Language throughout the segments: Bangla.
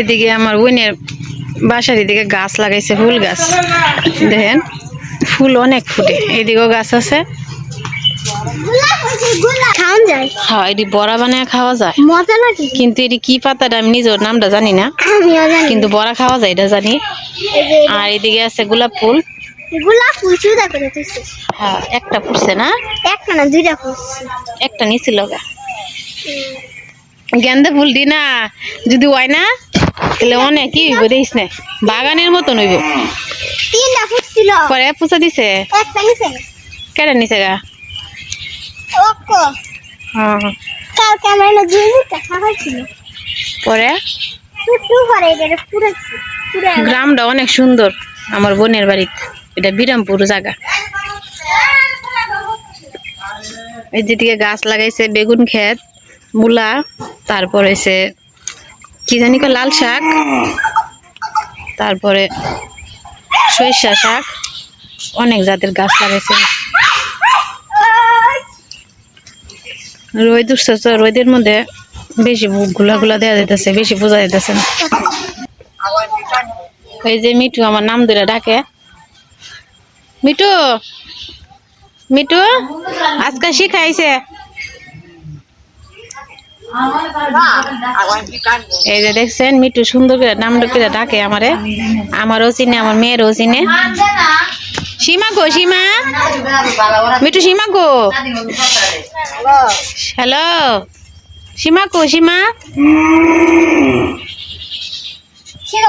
এদিকে আমার বোনের বাসার এদিকে গাছ লাগাইছে ফুল গাছ। দেখেন ফুল অনেক ফুটে। এদিকেও গাছ আছে। হ্যাঁ এটি বড়া বানিয়ে খাওয়া যায়। কিন্তু এটি কি পাতাটা আমি নিজের নামটা জানি না। কিন্তু বড়া খাওয়া যায় এটা জানি। আর এদিকে আছে গোলাপ ফুল। গোলাপ ফুল চুদা করে হ্যাঁ একটা ফুটছে না? একটা না দুইটা ফুলছে একটা নিছিল গা গেন্দা ফুল দি না যদি হয় না? তাহলে অনেক কি হইব দেখিস না বাগানের মতন হইব। পরে পুষা দিছে? কেটে নিছে গা? পুরা? গ্রামটা অনেক সুন্দর আমার বোনের বাড়িতে। এটা বিরামপুর জায়গা। এই যেদিকে গাছ লাগাইছে বেগুন ক্ষেত মূলা তারপর হয়েছে কি জানি কয়, লাল শাক। তারপরে সরিষা শাক। অনেক জাতের গাছ লাগাইছে। রোদ উঠছে, তো রোদের মধ্যে বেশি গুলা গুলা দেওয়া যেতেছে বেশি বোঝা যেতেছে এই যে মিঠু আমার নাম ধরে ডাকে। মিঠু মিঠু, আজকে শিখাইছে এই যে দেখছেন মিঠু সুন্দর করে নাম করে ডাকে আমারে। আমারও চিনে আমার মেয়েরও চিনে। সীমা গো সীমা। মিঠু সীমা গো। হ্যালো। সীমা গো সীমা। ঠিক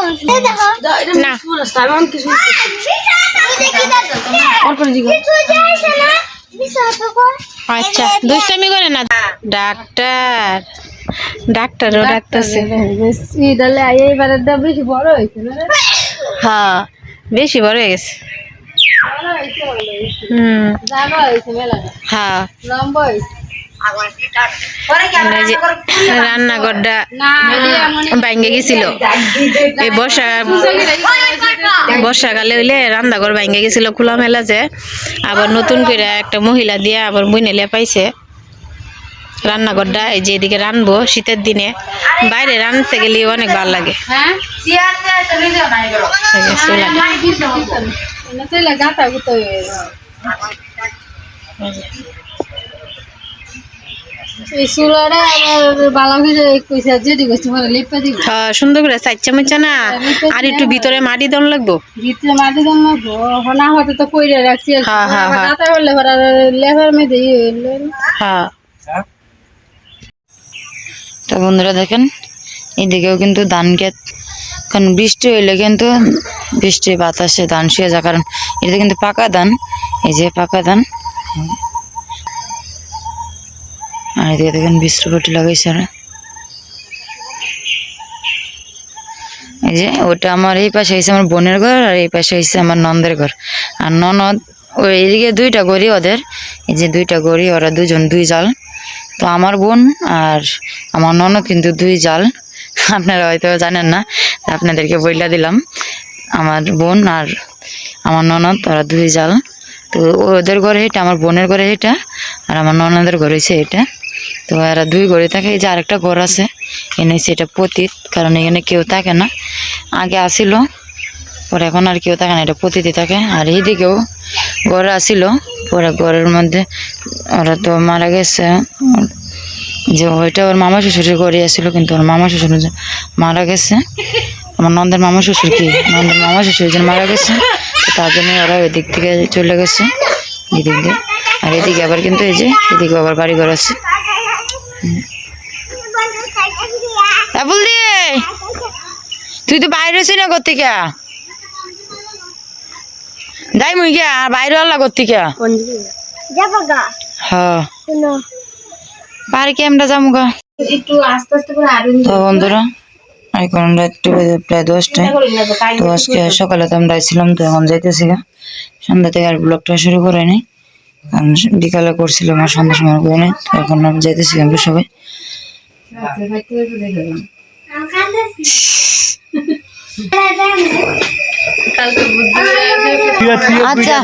আছে এই দেখো না কিছু যাইছে না বিষয় তো কর আচ্ছা দুষ্টামি করে না ডাক্তার ডাক্তারও ডাক্তারছে হ্যাঁ বেশি বড় হয়ে গেছে হুম হ্যাঁ রান্নাঘরটা ভাঙ্গে গেছিল এই বর্ষা বর্ষাকালে হইলে রান্নাঘর ভাঙ্গে গেছিল খোলা মেলা যে আবার নতুন করে একটা মহিলা দিয়ে আবার বইনেলে পাইছে। রান্নাঘরটা এই যে এদিকে রানবো শীতের দিনে। বাইরে রান্নতে গেলে অনেক ভালো লাগে। এই যে চুলা। যে। হ্যাঁ, সুন্দর করে চাইচা না আর একটু ভিতরে মাটি দন লাগবো? হ্যাঁ, হ্যাঁ, হ্যাঁ। হ্যাঁ। তো বন্ধুরা দেখেন এদিকেও কিন্তু ধান ক্ষেত। কারণ বৃষ্টি হইলে কিন্তু বৃষ্টি বাতাসে ধান শুয়ে যায়। কারণ এটা কিন্তু পাকা ধান এই যে পাকা ধান। আর এদিকে দেখেন বৃষ্টিপটি লাগাইছে ওরা। এই যে, ওটা আমার এই পাশে হয়েছে আমার বোনের ঘর আর এই পাশে হয়েছে আমার নন্দের ঘর। আর ননদ, ওই এদিকে দুইটা গড়ি ওদের, এই যে দুইটা গড়ি, ওরা দুজন দুই জাল। তো আমার বোন আর আমার ননদ কিন্তু দুই জাল। আপনারা হয়তো জানেন না, আপনাদেরকে বইলা দিলাম। আমার বোন আর আমার ননদ, ওরা দুই জাল। তো ওদের ঘরে এটা আমার বোনের ঘরে এটা আর আমার ননদের ঘরে হয়েছে এটা তো এরা দুই ঘরে থাকে, এই যে আরেকটা ঘর আছে, এনে সেটা পতীত, কারণ এখানে কেউ থাকে না। আগে আসিল, পরে এখন আর কেউ থাকে না, এটা পতিতে থাকে। আর এইদিকেও ঘর আসিল, পরে ঘরের মধ্যে ওরা তো মারা গেছে। যে ওইটা ওর মামা শ্বশুরের ঘরে আসছিল কিন্তু ওর মামা শ্বশুর মারা গেছে। আমার নন্দের মামা শ্বশুর কি? নন্দের মামা শ্বশুর যেন মারা গেছে তার জন্য ওরা ওই দিক থেকে চলে গেছে এদিক দিয়ে আর এদিকে আবার কিন্তু এই যে এদিকে আবার বাড়ি ঘর আছে। তুই তো বাইরে ছিলি না কোথেকে যাই মুই গিয়া, বাইরে আল্লাহ যাব গা হ্যাঁ পার্কে আমরা যাব গা? একটু বন্ধুরা রাত্রি প্রায় দশটায়। সকালে তো আমরা ছিলাম তো এখন যাইতেছি গা। সন্ধ্যা থেকে আর ব্লগটা শুরু করে নি বিকালে করছিলাম আর সন্ধ্যার সময় করে নি তো এখন আমরা যাইতেছি আমরা সবাই আচ্ছা।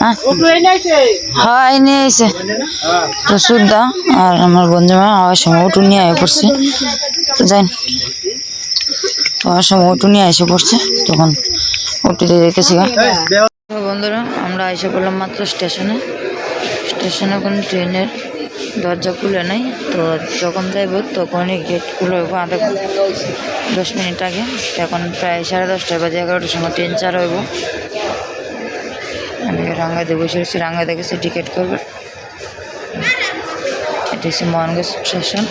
হ্যাঁ। হ্যাঁ তো সুদ্ধা আর আমার বন্ধুমা আমার সময় উঠু নিয়ে আয় পড়ছে। তো যাই। আমার সময় উঠু নিয়ে এসে পড়ছে তখন উঠতে যেতেছি গা। তো বন্ধুরা, আমরা এসে পড়লাম মাত্র স্টেশনে। স্টেশনে কোনো ট্রেনের দরজা খুলে নাই। তো যখন যাইব তখনই গেট খুলে হইব আধা দশ মিনিট আগে। এখন প্রায় সাড়ে দশটা বাজে, এগারোটার সময় ট্রেন চার হইব। আমি রাঙ্গাতে বসে রয়েছি। রাঙ্গাতে গেছে টিকিট করবে এটা হচ্ছে মহানগর স্টেশন।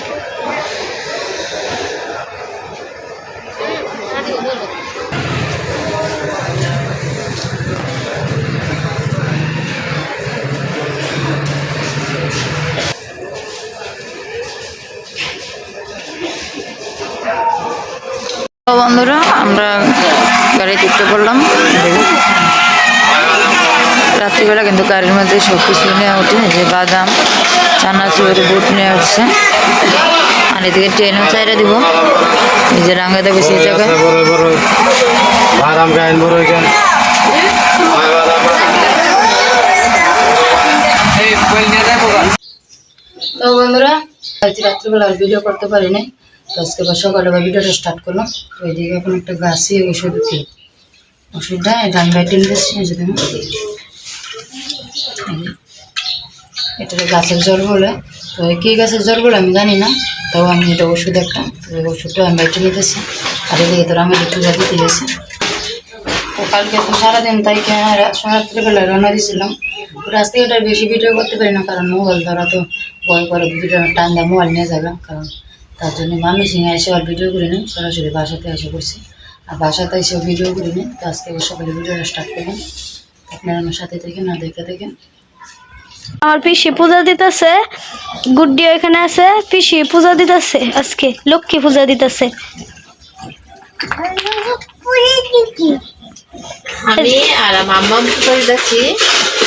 বন্ধুরা আমরা গাড়িতে উঠতে পড়লাম দেখো রাত্রিবেলা কিন্তু গাড়ির মধ্যে সব কিছু নিয়ে উঠে যে বাদাম চানাচুর বুট নিয়ে উঠছে। আর এদিকে ট্রেনও চাইরা দিব। যে রাঙ্গাতে বেশি জায়গায় তো বন্ধুরা আজকে রাত্রিবেলা আর ভিডিও করতে পারি নাই আজকে আবার সকালবেলা ভিডিওটা স্টার্ট করলাম। তো এদিকে এখন একটা গাছই ওষুধ উঠি ওষুধটা ডান বাইটে নিতেছি এই যে দেখুন। এই এটা গাছের জ্বর বলে। তো কি গাছের জ্বর বলে আমি জানি না, তাও আমি এটা ওষুধ একটা ওষুধটা আমি বাইটে নিতেছি আর এদিকে তো আমি একটু দিতে গেছি তো কালকে তো সারাদিন তাই রাত্রিবেলা রান্না দিয়েছিলাম রাস্তাঘাটে আর বেশি ভিডিও করতে পারি না, কারণ মোবাইল ধরা তো ভয় করে ভিডিও টান দেয় মোবাইল নিয়ে যাবে, কারণ তার জন্য মামি সিংহে এসে আর ভিডিও করে নিই সরাসরি বাসাতে এসে করছি আর বাসাতে এসে ভিডিও করে নিই তো আজকে সকালে ভিডিওটা স্টার্ট করলাম। আপনারা আমার সাথে থেকে না দেখে দেখেন। আমার পিসি পূজা দিতেছে গুড্ডি এখানে আছে পিসি পূজা দিতেছে আজকে লক্ষ্মী পূজা দিতেছে। আমি আর মাম্মা যাচ্ছি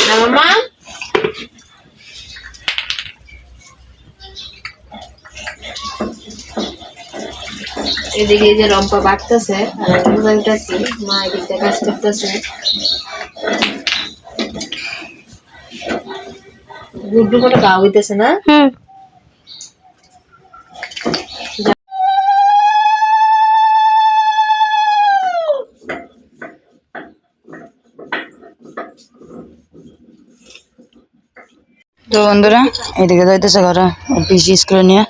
না মাম্মা এদিকে যে লম্পা বাড়তেছে আর বাড়তেছি মা এদিকে কাজ করতেছে। গুড্ডু কোনো গা হইতেছে না? তো বন্ধুরা, এদিকে যাইতেছে ঘরে পিসি স্কুলে নিয়ে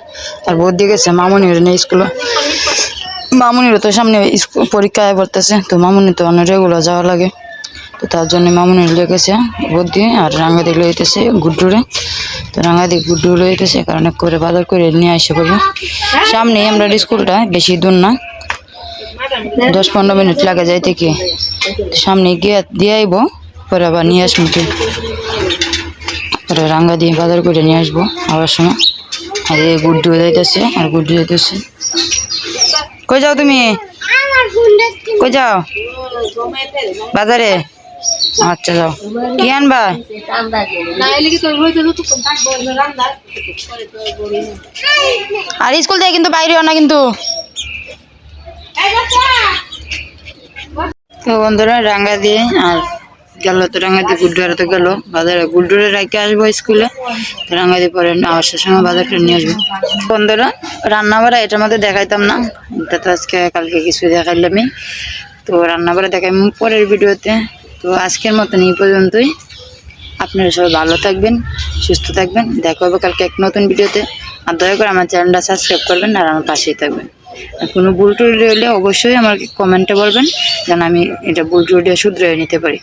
আর বোধ দিয়ে গেছে মামনির নিয়ে স্কুলে। মামনিরও তো সামনে পরীক্ষায় পড়তেছে, তো মামুনি তো অনেক রেগুলার যাওয়া লাগে। তো তার জন্য মামুনি লেগেছে বোধ দিয়ে, আর রাঙ্গাদি লইতেছে গুড্ডুরে তো রাঙ্গাদি গুড্ডু লইতেছে কারণ করে বাজার করে নিয়ে আসে পড়বে সামনে আমরা স্কুলটা বেশি দূর না। দশ পনেরো মিনিট লাগে যাইতে কি? সামনে গিয়ে দিয়ে আইব, পরে আবার নিয়ে আসব কি? পরে রাঙ্গা দিয়ে বাজার করে নিয়ে আসব, আবার সময় আর এই গুড্ডু যাইতেছে, আর গুড্ডু যাইতেছে। কই যাও তুমি? কই যাও? বাজারে? আচ্ছা যাও। কি আনবা? আর স্কুল থেকে কিন্তু বাইরে না কিন্তু। তো বন্ধুরা রাঙ্গা দিয়ে আর গেল, তো রাঙ্গা দিয়ে তো গেল, বাজারে গুড্ডুরে রাখতে আসব স্কুলে, তো রাঙ্গা দিয়ে পরে আসার সময় বাজার করে নিয়ে আসব। বন্ধুরা রান্না বাড়া এটার মধ্যে দেখাইতাম না, এটা তো আজকে কালকে কিছু দেখাইলামই। তো রান্না বাড়া দেখাই পরের ভিডিওতে। তো আজকের মতন এই পর্যন্তই। আপনারা সবাই ভালো থাকবেন, সুস্থ থাকবেন। দেখা হবে কালকে এক নতুন ভিডিওতে। আর দয়া করে আমার চ্যানেলটা সাবস্ক্রাইব করবেন আর আমার পাশেই থাকবেন। আর কোনো ভুল টুল হলে অবশ্যই আমাকে কমেন্টে বলবেন, যেন আমি এটা ভুল টুলটা শুধরে নিতে পারি।